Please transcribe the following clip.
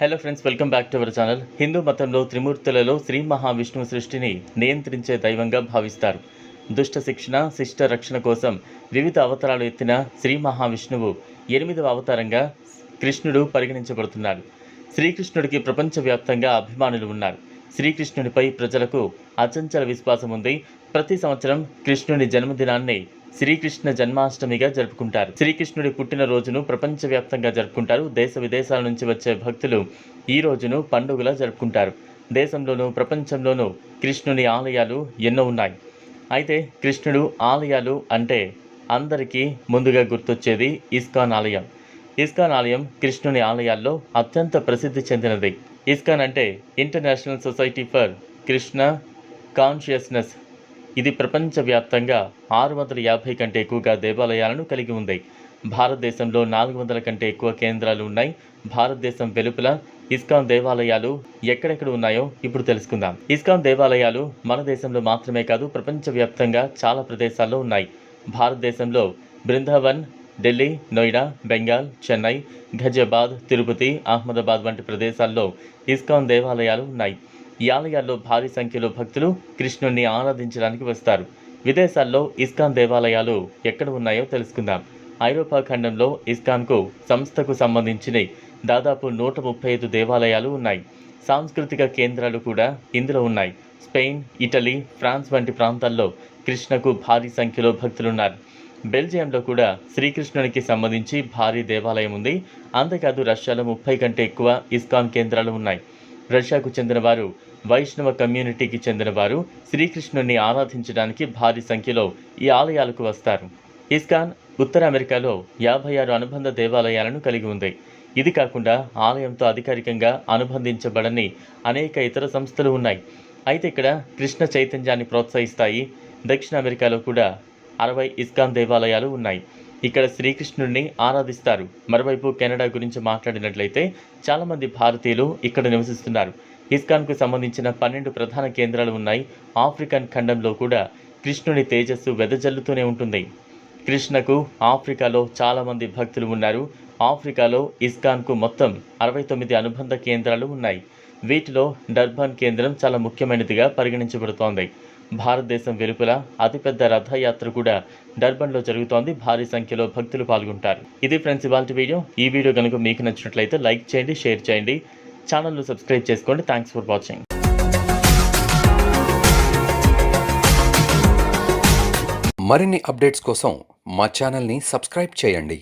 Hello friends welcome back to our channel Hindu మతంలో త్రిమూర్తులలో శ్రీ మహావిష్ణువు సృష్టిని నియంత్రించే దైవంగా భావిస్తారు. దుష్ట శిక్షణ శిష్ట రక్షణ కోసం వివిధ అవతారాలు ఎత్తిన శ్రీ మహావిష్ణువు ఎనిమిదవ అవతారంగా కృష్ణుడు పరిగణించబడుతున్నాడు. శ్రీకృష్ణుడికి ప్రపంచవ్యాప్తంగా అభిమానులు ఉన్నారు. శ్రీకృష్ణుడిపై ప్రజలకు అచంచల విశ్వాసం ఉంది ప్రతి సంవత్సరం కృష్ణుని జన్మదినాన్ని శ్రీకృష్ణ జన్మాష్టమిగా జరుపుకుంటారు. శ్రీకృష్ణుడి పుట్టినరోజును ప్రపంచవ్యాప్తంగా జరుపుకుంటారు. దేశ విదేశాల నుంచి వచ్చే భక్తులు ఈ రోజును పండుగలా జరుపుకుంటారు. దేశంలోనూ ప్రపంచంలోనూ కృష్ణుని ఆలయాలు ఎన్నో ఉన్నాయి. అయితే కృష్ణుడు ఆలయాలు అంటే అందరికీ ముందుగా గుర్తొచ్చేది ఇస్కాన్ ఆలయం. ఇస్కాన్ ఆలయం కృష్ణుని ఆలయాల్లో అత్యంత ప్రసిద్ధి చెందినది. ఇస్కాన్ అంటే international society for Krishna consciousness ఇది ప్రపంచవ్యాప్తంగా ఆరు వందల యాభై కంటే ఎక్కువగా దేవాలయాలను కలిగి ఉంది. భారతదేశంలో నాలుగు వందల కంటే ఎక్కువ కేంద్రాలు ఉన్నాయి. భారతదేశం వెలుపల ఇస్కాన్ దేవాలయాలు ఎక్కడెక్కడ ఉన్నాయో ఇప్పుడు తెలుసుకుందాం. ఇస్కాన్ దేవాలయాలు మన దేశంలో మాత్రమే కాదు ప్రపంచవ్యాప్తంగా చాలా ప్రదేశాల్లో ఉన్నాయి. భారతదేశంలో బృందావన్ ఢిల్లీ నోయిడా బెంగాల్ చెన్నై ఘజియాబాద్ తిరుపతి అహ్మదాబాద్ వంటి ప్రదేశాల్లో ఇస్కాన్ దేవాలయాలు ఉన్నాయి. ఈ ఆలయాల్లో భారీ సంఖ్యలో భక్తులు కృష్ణుణ్ణి ఆరాధించడానికి వస్తారు. విదేశాల్లో ఇస్కాన్ దేవాలయాలు ఎక్కడ ఉన్నాయో తెలుసుకుందాం. ఐరోపా ఖండంలో ఇస్కాన్కు సంస్థకు సంబంధించిన దాదాపు నూట ముప్పై ఐదు దేవాలయాలు ఉన్నాయి. సాంస్కృతిక కేంద్రాలు కూడా ఇందులో ఉన్నాయి. స్పెయిన్ ఇటలీ ఫ్రాన్స్ వంటి ప్రాంతాల్లో కృష్ణకు భారీ సంఖ్యలో భక్తులున్నారు. బెల్జియంలో కూడా శ్రీకృష్ణునికి సంబంధించి భారీ దేవాలయం ఉంది. అంతేకాదు రష్యాలో ముప్పై కంటే ఎక్కువ ఇస్కాన్ కేంద్రాలు ఉన్నాయి. రష్యాకు చెందినవారు వైష్ణవ కమ్యూనిటీకి చెందినవారు శ్రీకృష్ణుణ్ణి శ్రీకృష్ణుని ఆరాధించడానికి భారీ సంఖ్యలో ఈ ఆలయాలకు వస్తారు. ఇస్కాన్ ఉత్తర అమెరికాలో యాభై ఆరు అనుబంధ దేవాలయాలను కలిగి ఉంది. ఇది కాకుండా ఆలయంతో అధికారికంగా అనుబంధించబడని అనేక ఇతర సంస్థలు ఉన్నాయి. అయితే ఇక్కడ కృష్ణ చైతన్యాన్ని ప్రోత్సహిస్తాయి. దక్షిణ అమెరికాలో కూడా అరవై ఇస్కాన్ దేవాలయాలు ఉన్నాయి. ఇక్కడ శ్రీకృష్ణుడిని ఆరాధిస్తారు. మరోవైపు కెనడా గురించి మాట్లాడినట్లయితే చాలామంది భారతీయులు ఇక్కడ నివసిస్తున్నారు. ఇస్కాన్కు సంబంధించిన పన్నెండు ప్రధాన కేంద్రాలు ఉన్నాయి. ఆఫ్రికన్ ఖండంలో కూడా కృష్ణుని తేజస్సు వెదజల్లుతూనే ఉంటుంది. కృష్ణకు ఆఫ్రికాలో చాలామంది భక్తులు ఉన్నారు. ఆఫ్రికాలో ఇస్కాన్కు మొత్తం అరవై తొమ్మిది అనుబంధ కేంద్రాలు ఉన్నాయి. వీటిలో డర్బాన్ కేంద్రం చాలా ముఖ్యమైనదిగా పరిగణించబడుతోంది. భారతదేశం వెలుపల అతిపెద్ద రథయాత్ర కూడా డర్బన్లో జరుగుతోంది. భారీ సంఖ్యలో భక్తులు పాల్గొంటారు. ఇది ఫ్రెండ్స్ ఇవాళ వీడియో. ఈ వీడియో కనుక మీకు నచ్చినట్లయితే లైక్ చేయండి షేర్ చేయండి. ఛానల్ను సబ్స్క్రైబ్ చేసుకోండి. Thanks for watching. మరిన్ని అప్డేట్స్ కోసం మా ఛానల్ని సబ్స్క్రైబ్ చేయండి.